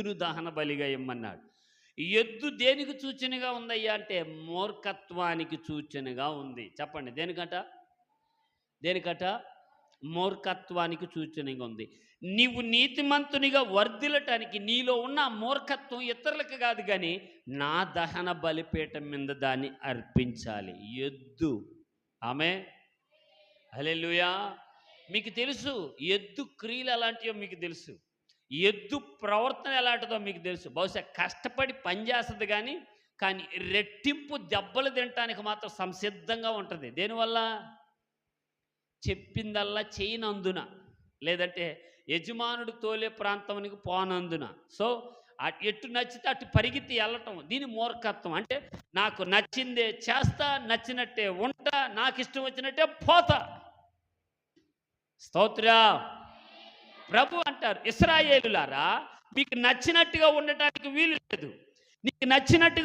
ఎద్దును దహన బలిగా ఇమ్మన్నాడు. ఎద్దు దేనికి సూచనగా ఉందయ్యా అంటే మూర్ఖత్వానికి సూచనగా ఉంది. చెప్పండి దేనికట? దేనికట? మూర్ఖత్వానికి సూచనగా ఉంది. నీవు నీతిమంతునిగా వర్ధిల్లటానికి నీలో ఉన్న మూర్ఖత్వం ఇతరులకు కాదు కానీ నా దహన బలిపీఠం మీద దాన్ని అర్పించాలి. ఎద్దు. ఆమె? హల్లెలూయా. మీకు తెలుసు ఎద్దు క్రియలు అలాంటివో మీకు తెలుసు. ఎద్దు ప్రవర్తన ఎలాంటిదో మీకు తెలుసు. బహుశా కష్టపడి పనిచేస్తుంది కానీ కానీ రెట్టింపు దెబ్బలు తినటానికి మాత్రం సంసిద్ధంగా ఉంటుంది. దేనివల్ల? చెప్పిందల్లా చేయనందున. లేదంటే యజమానుడు తోలే ప్రాంతానికి పోనందున. సో ఎటు నచ్చితే అటు పరిగెత్తి వెళ్ళటం దీని మూర్ఖత్వం. అంటే నాకు నచ్చిందే చేస్తా నచ్చినట్టే ఉంటా నాకు ఇష్టం వచ్చినట్టే పోతా. స్తోత్ర! ప్రభు అంటారు ఇస్రాయేలులారా మీకు నచ్చినట్టుగా ఉండటానికి వీలు లేదు. నీకు నచ్చినట్టుగా